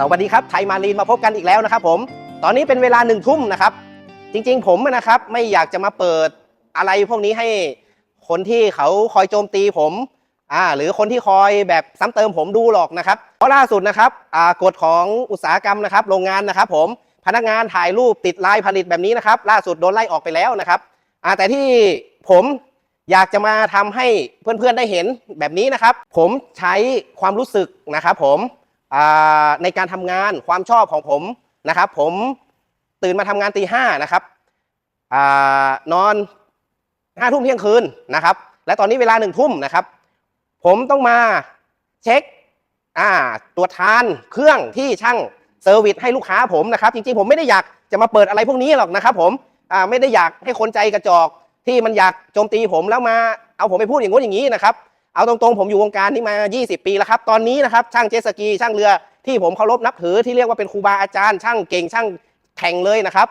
สวัสดีครับไทยมารีนมาพบกันอีกแล้วนะครับผม ตอนนี้เป็นเวลาหนึ่งทุ่มนะครับ จริงๆ ผมนะครับไม่อยากจะมาเปิดอะไรพวกนี้ให้คนที่เขาคอยโจมตีผมอ่าหรือคนที่คอยแบบซ้ำเติมผมดูหรอกนะครับ เพราะล่าสุดนะครับอ่ากฎของอุตสาหกรรมนะครับ โรงงานนะครับ ผมพนักงานถ่ายรูปติดลายผลิตแบบนี้นะครับ ล่าสุดโดนไล่ออกไปแล้วนะครับอ่าแต่ที่ผมอยากจะมาทำให้เพื่อนๆได้เห็นแบบนี้นะครับ ผมใช้ความรู้สึกนะครับ ผม ในการทำงานความชอบของผมนะครับ ผมตื่นมาทำงานตีห้านะครับอนอนห้าทุ่มเที่ยงคืนนะครับ และตอนนี้เวลาหนึ่งทุ่มนะครับ ผมต้องมาเช็คตรวจทานเครื่องที่ช่างเซอร์วิสให้ลูกค้าผมนะครับ จริงๆผมไม่ได้อยากจะมาเปิดอะไรพวกนี้หรอกนะครับ ผมไม่ได้อยากให้คนใจกระจอกที่มันอยากโจมตีผมแล้วมาเอาผมไปพูดอย่างงู้นอย่างนี้นะครับ เอาตรงๆผมอยู่วงการนี้มา 20 ปีแล้วครับ ตอนนี้นะครับช่างเจสกีช่างเรือที่ผมเคารพนับถือที่เรียกว่าเป็นครูบาอาจารย์ช่างเก่งช่างแข่งเลยนะครับ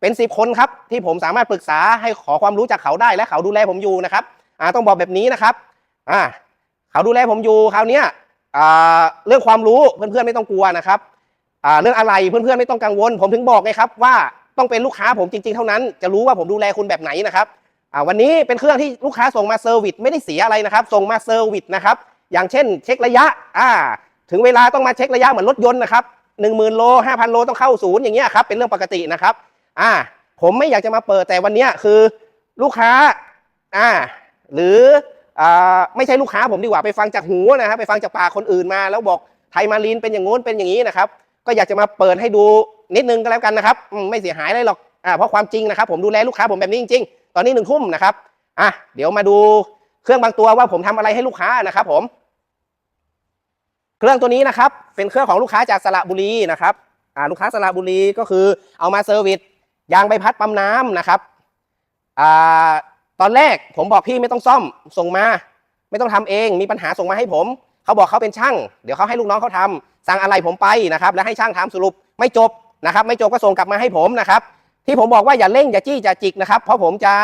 เป็นสิบคนครับ ที่ผมสามารถปรึกษาให้ขอความรู้จากเขาได้และเขาดูแลผมอยู่นะครับต้องบอกแบบนี้นะครับเขาดูแลผมอยู่คราวนี้เรื่องความรู้เพื่อนๆไม่ต้องกลัวนะครับเรื่องอะไรเพื่อนๆไม่ต้องกังวล ผมถึงบอกไงครับว่าต้องเป็นลูกค้าผมจริง ๆ เท่านั้น จะรู้ว่าผมดูแลคุณแบบไหนนะครับ อ่าวันนี้เป็นเครื่องที่ลูกค้าส่งมาเซอร์วิสไม่ได้เสียอะไรนะครับ ส่งมาเซอร์วิสนะครับ อย่างเช่น เช็คระยะ อ่า ถึงเวลาต้องมาเช็คระยะเหมือนรถยนต์นะครับหนึ่งหมื่นโลห้าพันโลต้องเข้าศูนย์อย่างเงี้ยครับ เป็นเรื่องปกตินะครับ อ่า ผมไม่อยากจะมาเปิดแต่วันนี้คือลูกค้า อ่า หรืออ่าไม่ใช่ลูกค้าผมดีกว่าไปฟังจากหูนะครับ ไปฟังจากปากคนอื่นมาแล้วบอกไทยมารีนเป็นอย่างงู้นเป็นอย่างนี้นะครับ ก็อยากจะมาเปิดให้ดูนิดนึงก็แล้วกันนะครับ ไม่เสียหายอะไรหรอก อ่า เพราะความจริงนะครับ ผมดูแลลูกค้าผมแบบนี้จริงๆ ตอนนี้หนึ่งทุ่มนะครับอะเดี๋ยวมาดูเครื่องบางตัวว่าผมทำอะไรให้ลูกค้านะครับ ผม เครื่องตัวนี้นะครับ เป็นเครื่องของลูกค้าจากสระบุรีนะครับอ่าลูกค้าสระบุรีก็คือเอามาเซอร์วิสยางใบพัดปั๊มน้ำนะครับอ่าตอนแรกผมบอกพี่ไม่ต้องซ่อมส่งมา ไม่ต้องทำเองมีปัญหาส่งมาให้ผม เขาบอกเขาเป็นช่าง เดี๋ยวเขาให้ลูกน้องเขาทำสั่งอะไรผมไปนะครับ แล้วให้ช่างทำสรุปไม่จบนะครับ ไม่จบก็ส่งกลับมาให้ผมนะครับ ที่ผมบอกว่าอย่าเร่งอย่าจี้อย่าจิกนะครับเพราะผมจะ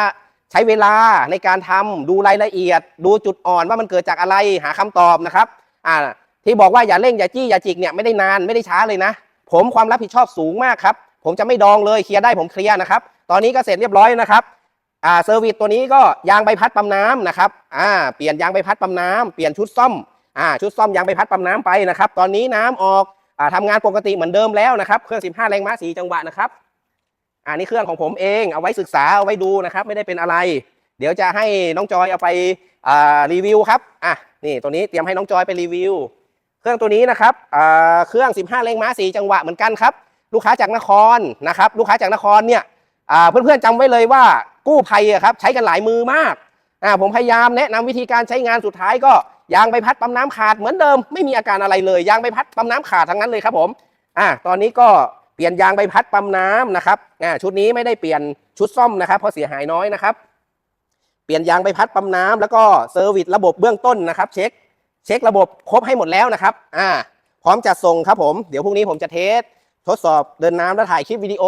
ใช้เวลาในการทำดูรายละเอียด ดูจุดอ่อนว่ามันเกิดจากอะไรหาคำตอบนะครับอ่าที่บอกว่าอย่าเร่งอย่าจี้อย่าจิกเนี่ยไม่ได้นานไม่ได้ช้าเลยนะ ผมความรับผิดชอบสูงมากครับ ผมจะไม่ดองเลยเคลียร์ได้ผมเคลียร์นะครับ ตอนนี้ก็เสร็จเรียบร้อยนะครับอ่าเซอร์วิสตัวนี้ก็ยางใบพัดปั๊มน้ำนะครับอ่าเปลี่ยนยางใบพัดปั๊มน้ำเปลี่ยนชุดซ่อมอ่าชุดซ่อมยางใบพัดปั๊มน้ำไปนะครับ ตอนนี้น้ำออกอ่าทำงานปกติเหมือนเดิมแล้วนะครับเครื่อง 15 แรงม้าสีจังหวะนะครับ อ่านี่เครื่องของผมเองเอาไว้ศึกษาเอาไว้ดูนะครับ ไม่ได้เป็นอะไร เดี๋ยวจะให้น้องจอยเอาไปารีวิวครับอะนี่ตัวนี้เตรียมให้น้องจอยไปรีวิว เครื่องตัวนี้นะครับเครื่อง 15แรงม้าสีจังหวะเหมือนกันครับ ลูกค้าจากนครนะครับ ลูกค้าจากนครเนี่ยเพื่อนๆจำไว้เลยว่ากู้ภัยครับใช้กันหลายมือมากอ่าผมพยายามแนะนำวิธีการใช้งานสุดท้ายก็ยางใบพัดปั๊มน้ำขาดเหมือนเดิมไม่มีอาการอะไรเลยยางใบพัดปั๊มน้ำขาดทั้งนั้นเลยครับผมอ่าตอนนี้ก็ เปลี่ยนยางใบพัดปั๊มน้ำนะครับชุดนี้ไม่ได้เปลี่ยนชุดซ่อมนะครับ เพราะเสียหายน้อยนะครับ เปลี่ยนยางใบพัดปั๊มน้ำแล้วก็เซอร์วิสระบบเบื้องต้นนะครับ เช็คเช็คระบบครบให้หมดแล้วนะครับอ่าพร้อมจัดส่งครับผมเดี๋ยวพรุ่งนี้ผมจะเทสทดสอบเดินน้ำและถ่ายคลิปวิดีโอ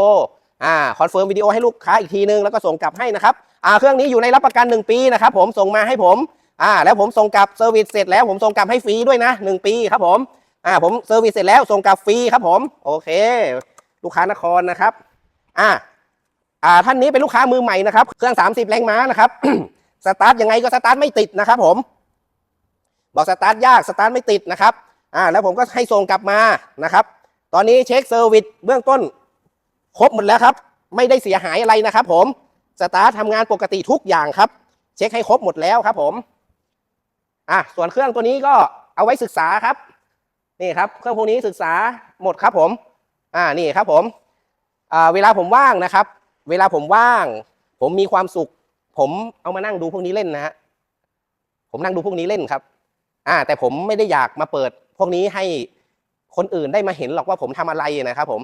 อ่าคอนเฟิร์มวิดีโอให้ลูกค้าอีกทีนึงแล้วก็ส่งกลับให้นะครับอ่าเครื่องนี้อยู่ในรับประกัน 1 ปีนะครับผมส่งมาให้ผมอ่าแล้วผมส่งกลับเซอร์วิสเสร็จแล้วผมส่งกลับให้ฟรีด้วยนะ 1 ปีครับผมอ่าผมเซอร์วิสเสร็จแล้วส่งกลับฟรีครับผมโอเค ลูกค้านครนะครับ อ่าอ่าท่านนี้เป็นลูกค้ามือใหม่นะครับ เครื่อง 30 แรงม้านะครับ สตาร์ทยังไงก็สตาร์ทไม่ติดนะครับผม บอกสตาร์ทยากสตาร์ทไม่ติดนะครับ อ่า แล้วผมก็ให้ส่งกลับมานะครับ ตอนนี้เช็คเซอร์วิสเบื้องต้น ครบหมดแล้วครับ ไม่ได้เสียหายอะไรนะครับ ผม สตาร์ททำงานปกติทุกอย่างครับ เช็คให้ครบหมดแล้วครับ ผม อะส่วนเครื่องตัวนี้ก็เอาไว้ศึกษาครับ นี่ครับ เครื่องพวกนี้ศึกษาหมดครับผม อ่านี่ครับผมอ่าเวลาผมว่างนะครับ เวลาผมว่าง ผมมีความสุข ผมเอามานั่งดูพวกนี้เล่นนะฮะผมนั่งดูพวกนี้เล่นครับ อ่า แต่ผมไม่ได้อยากมาเปิด พวกนี้ให้คนอื่นได้มาเห็นหรอกว่าผมทำอะไรนะครับ ผม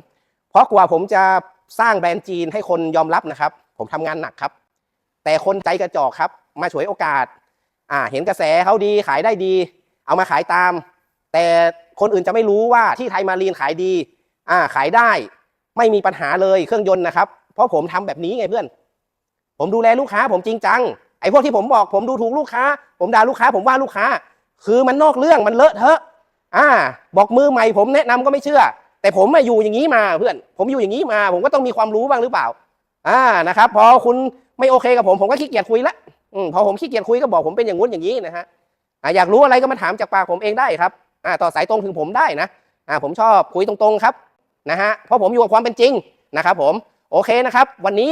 เพราะกว่าผมจะสร้างแบรนด์จีนให้คนยอมรับนะครับ ผมทำงานหนักครับ แต่คนใจกระจอกครับ มาฉวยโอกาส อ่า เห็นกระแสเขาดีขายได้ดี เอามาขายตาม แต่คนอื่นจะไม่รู้ว่าที่ไทยมารีนขายดี อ่าขายได้ไม่มีปัญหาเลยเครื่องยนต์นะครับ เพราะผมทำแบบนี้ไงเพื่อน ผมดูแลลูกค้า ผมจริงจังไอ้พวกที่ผมบอกผมดูถูกลูกค้า ผมด่าลูกค้า ผมว่าลูกค้า คือมันนอกเรื่องมันเลอะเทอะ อ่า บอกมือใหม่ผมแนะนำก็ไม่เชื่อ แต่ผมมาอยู่อย่างนี้มาเพื่อน ผมอยู่อย่างนี้มา ผมก็ต้องมีความรู้บ้างหรือเปล่า อ่านะครับ พอคุณไม่โอเคกับผมผมก็ขี้เกียจคุยละอืมพอผมขี้เกียจคุยก็บอกผมเป็นอย่างงู้นอย่างนี้นะฮะอ่าอยากรู้อะไรก็มาถามจากปากผมเองได้ครับอ่าต่อสายตรงถึงผมได้นะอ่าผมชอบคุยตรงๆครับ นะฮะเพราะผมอยู่กับความเป็นจริงนะครับผมโอเคนะครับ วันนี้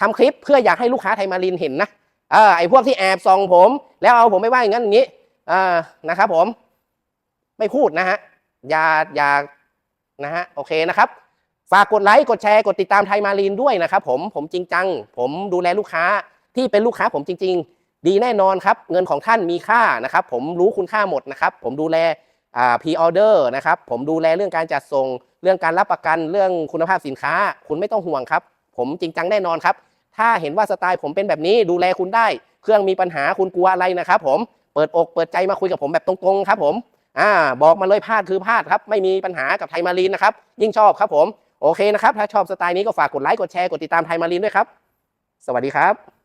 ทำคลิปเพื่ออยากให้ลูกค้าไทยมารินเห็นนะเออไอ้พวกที่แอบส่องผม แล้วเอาผมไม่ว่าอย่างนั้นอย่างนี้อ่านะครับผมไม่พูดนะฮะอย่าอย่านะฮะโอเคนะครับฝากกดไลค์กดแชร์กดติดตามไทยมารีนด้วยนะครับผมผมจริงจัง ผมดูแลลูกค้าที่เป็นลูกค้าผมจริง ๆ ดีแน่นอนครับ เงินของท่านมีค่านะครับ ผมรู้คุณค่าหมดนะครับ ผมดูแล พรีออเดอร์นะครับผมดูแลเรื่องการจัดส่ง เรื่องการรับประกันเรื่องคุณภาพสินค้า คุณไม่ต้องห่วงครับ ผมจริงจังแน่นอนครับ ถ้าเห็นว่าสไตล์ผมเป็นแบบนี้ดูแลคุณได้ เครื่องมีปัญหาคุณกลัวอะไรนะครับผมเปิดอกเปิดใจมาคุยกับผมแบบตรงๆครับผมอ่าบอกมาเลยพลาดคือพลาดครับไม่มีปัญหากับไทยมารีนนะครับยิ่งชอบครับผมโอเคนะครับถ้าชอบสไตล์นี้ก็ฝากกดไลค์กดแชร์กดติดตามไทยมารีนด้วยครับ สวัสดีครับ